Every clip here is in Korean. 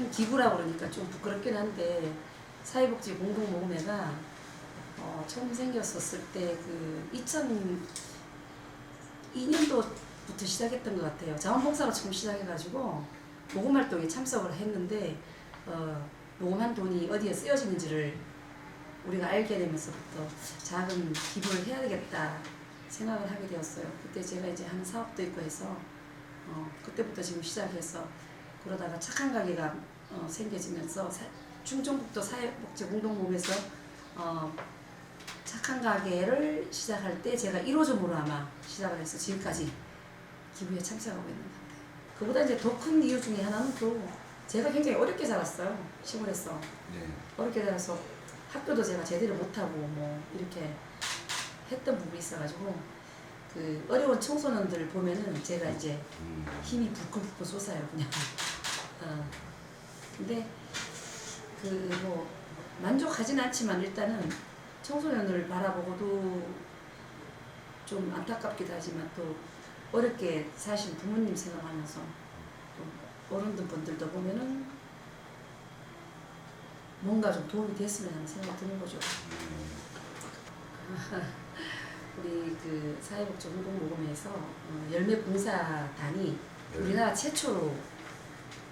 큰 기부라고 그러니까 좀 부끄럽긴 한데 사회복지 공동모금회가 어, 처음 생겼었을 때 그 2002년도부터 시작했던 것 같아요. 자원봉사로 처음 시작해가지고 모금 활동에 참석을 했는데 어, 모금한 돈이 어디에 쓰여지는지를 우리가 알게 되면서부터 작은 기부를 해야 되겠다 생각을 하게 되었어요. 그때 제가 이제 하는 사업도 있고 해서 어, 그때부터 지금 시작해서 그러다가 착한 가게가 어, 생겨지면서 사, 충청북도 사회복지 공동모금에서 어, 착한 가게를 시작할 때 제가 1호점으로 아마 시작을 해서 지금까지 기부에 참석하고 있는 것 같아요. 그보다 이제 더 큰 이유 중에 하나는 또 제가 굉장히 어렵게 자랐어요. 시골에서. 네. 어렵게 자라서 학교도 제가 제대로 못하고 뭐 이렇게 했던 부분이 있어가지고 그 어려운 청소년들 보면은 제가 이제 음. 힘이 불끈불끈 솟아요 그냥. 어. 근데 그 뭐 만족하진 않지만 일단은 청소년을 바라보고도 좀 안타깝기도 하지만 또 어렵게 사신 부모님 생각하면서 또 어른들 분들도 보면은 뭔가 좀 도움이 됐으면 하는 생각이 드는 거죠. 우리 그 사회복지 공동모금회에서 어, 열매 봉사단이 우리나라 최초로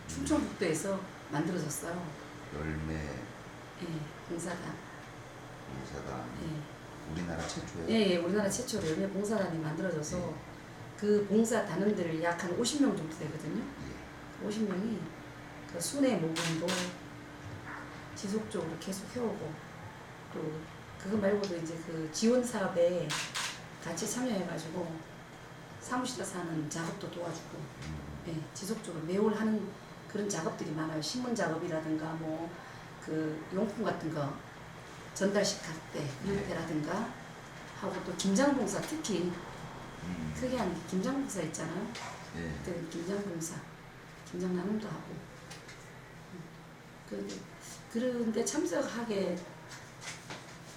충청북도에서 만들어졌어요. 열매 예, 봉사단. 봉사단 예. 우리나라 최초의 예, 예, 우리나라 최초로 열매 봉사단이 만들어져서 그 봉사 단원들 약 한 50명 정도 되거든요. 예. 50명이 그 순회 모금도 지속적으로 계속 해오고 또 그거 말고도 이제 그 지원 사업에 같이 참여해가지고 사무실에서 하는 작업도 도와주고 음. 예, 지속적으로 매월 하는 그런 작업들이 많아요. 신문 작업이라든가 뭐 그 용품 같은 거 전달식 할때 밀폐라든가 하고 또 김장봉사 특히 음. 하는 게 김장봉사 있잖아요. 예. 그때는 김장봉사, 김장 나눔도 하고. 음, 그, 그런데 참석하게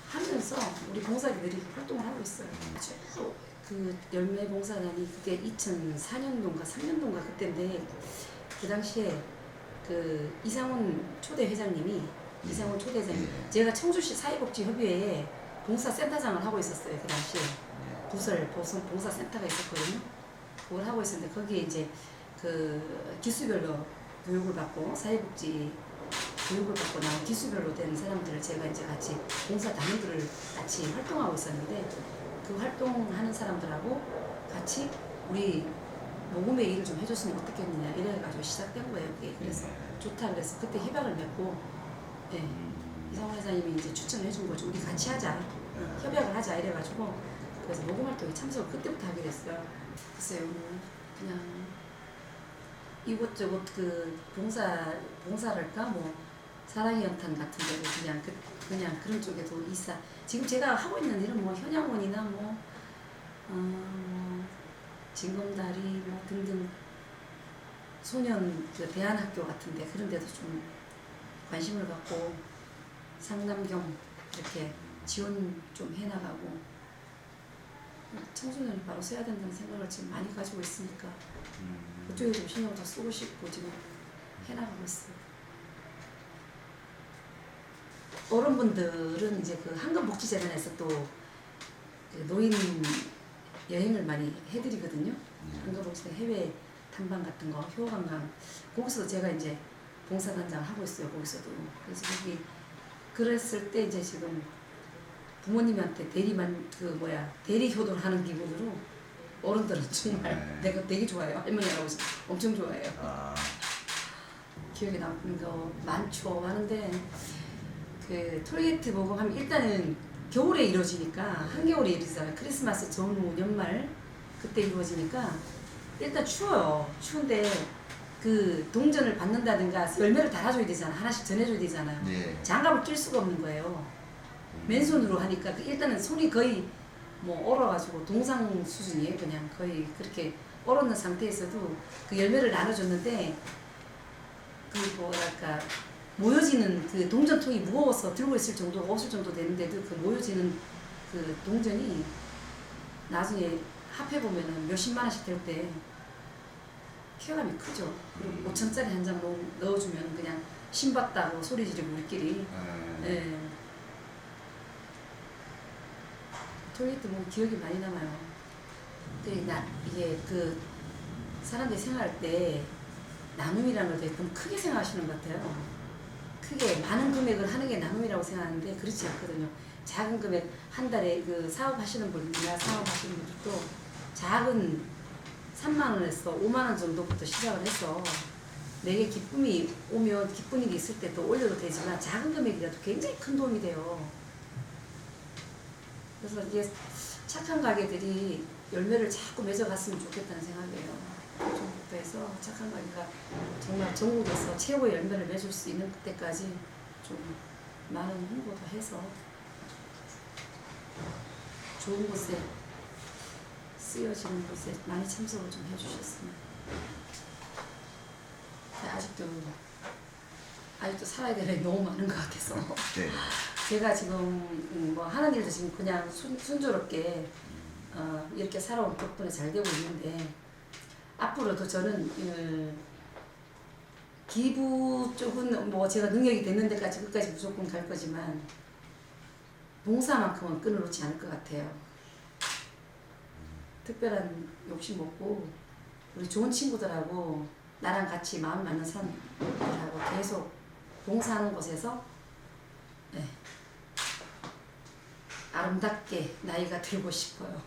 하면서 우리 봉사기들이 활동을 하고 있어요. 아주 그 열매 봉사단이 그게 2004년도인가 3년도인가 그때인데 그 당시에 그 이상훈 초대 회장님이 이상훈 초대 회장님 예. 제가 청주시 사회복지협의회에 봉사센터장을 하고 있었어요 그 당시에 예. 부설 보성 봉사센터가 있었거든요. 그걸 하고 있었는데 거기에 이제 그 기수별로 교육을 받고 사회복지 교육을 받고 나온 기수별로 된 사람들을 제가 이제 같이 봉사 단원들을 같이 활동하고 있었는데 그 활동하는 사람들하고 같이 우리 모금의 일을 좀 해줬으면 어떻겠느냐 이래가지고 시작된 거예요. 그게 그래서 좋다 그래서 그때 협약을 맺고 예, 음. 이상원 회장님이 이제 추천을 해준 거죠. 우리 같이 하자. 협약을 하자 이래가지고 그래서 모금 활동에 참석을 그때부터 하게 됐어요. 글쎄요, 뭐 그냥 이곳저곳 그 봉사 봉사랄까 뭐 사랑의 연탄 같은 데도 그냥 그, 그냥 그런 쪽에도 있어. 지금 제가 하고 있는 일은 뭐 현양원이나 뭐 어, 뭐 진검다리 뭐 등등 소년 그 대안학교 같은데 그런 데도 좀 관심을 갖고 상담 겸 이렇게 지원 좀 해나가고 청소년을 바로 써야 된다는 생각을 지금 많이 가지고 있으니까 음. 그쪽에 좀 신경 더 쓰고 싶고 지금 해나가고 있어요. 어른분들은 이제 그 한금복지재단에서 또그 노인 여행을 많이 해드리거든요. 예. 한금복지재 해외 탐방 같은 거, 효관광 거기서 제가 이제 봉사단장 하고 있어요. 거기서도 그래서 거기 그랬을 때 이제 지금 부모님한테 대리만 그 뭐야 대리 효도를 하는 기분으로 어른들은 정말 네. 내가 되게 좋아해요. 할머니라고 해서 엄청 좋아해요. 아. 기억에 남는 거 많죠. 하는데 그 톨게이트 모금하면 일단은 겨울에 이루어지니까 한겨울에 이루어지잖아요. 크리스마스 전후 연말 그때 이루어지니까 일단 추워요. 추운데 그 동전을 받는다든가 열매를 달아줘야 되잖아. 하나씩 전해줘야 되잖아요. 예. 장갑을 낄 수가 없는 거예요. 맨손으로 하니까 그 일단은 손이 거의 뭐 얼어가지고 동상 수준이에요. 그냥 거의 그렇게 얼었는 상태에서도 그 열매를 나눠줬는데 그 뭐랄까 모여지는 그 동전통이 무거워서 들고 있을 정도가 없을 정도 되는데도 그 모여지는 그 동전이 나중에 합해 보면은 몇십만 원씩 될 때 쾌감이 크죠. 그리고 음. 5천짜리 한 장 넣어주면 그냥 신봤다고 소리 지르고 우리끼리. 네. 예. 토요일도 뭐 기억이 많이 남아요. 근데 나 이게 그 사람들이 생각할 때 나눔이라는 걸 되게 좀 크게 생각하시는 것 같아요. 크게 많은 금액을 하는 게 나눔이라고 생각하는데 그렇지 않거든요. 작은 금액 한 달에 그 사업하시는 분이나 사업하시는 분들도 작은 3만 원에서 5만 원 정도부터 시작을 해서 내게 기쁨이 오면 기쁜 일이 있을 때 또 올려도 되지만 작은 금액이라도 굉장히 큰 도움이 돼요. 그래서 이게 착한 가게들이 열매를 자꾸 맺어갔으면 좋겠다는 생각이에요. 전부터 해서 착한 가게가 정말 전국에서 최고의 열매를 맺을 수 있는 그때까지 좀 많은 홍보도 해서 좋은 곳에 쓰여지는 곳에 많이 참석을 좀 해주셨으면. 아직도 아직도 살아야 될 일이 너무 많은 것 같아서. 네. 제가 지금 음, 뭐 하는 일도 지금 그냥 순, 순조롭게 어, 이렇게 살아온 덕분에 잘 되고 있는데 앞으로도 저는 음, 기부 쪽은 뭐 제가 능력이 됐는 데까지 끝까지 무조건 갈 거지만 봉사만큼은 끊어놓지 않을 것 같아요. 특별한 욕심 없고 우리 좋은 친구들하고 나랑 같이 마음 맞는 사람들하고 계속 봉사하는 곳에서 네, 아름답게 나이가 들고 싶어요.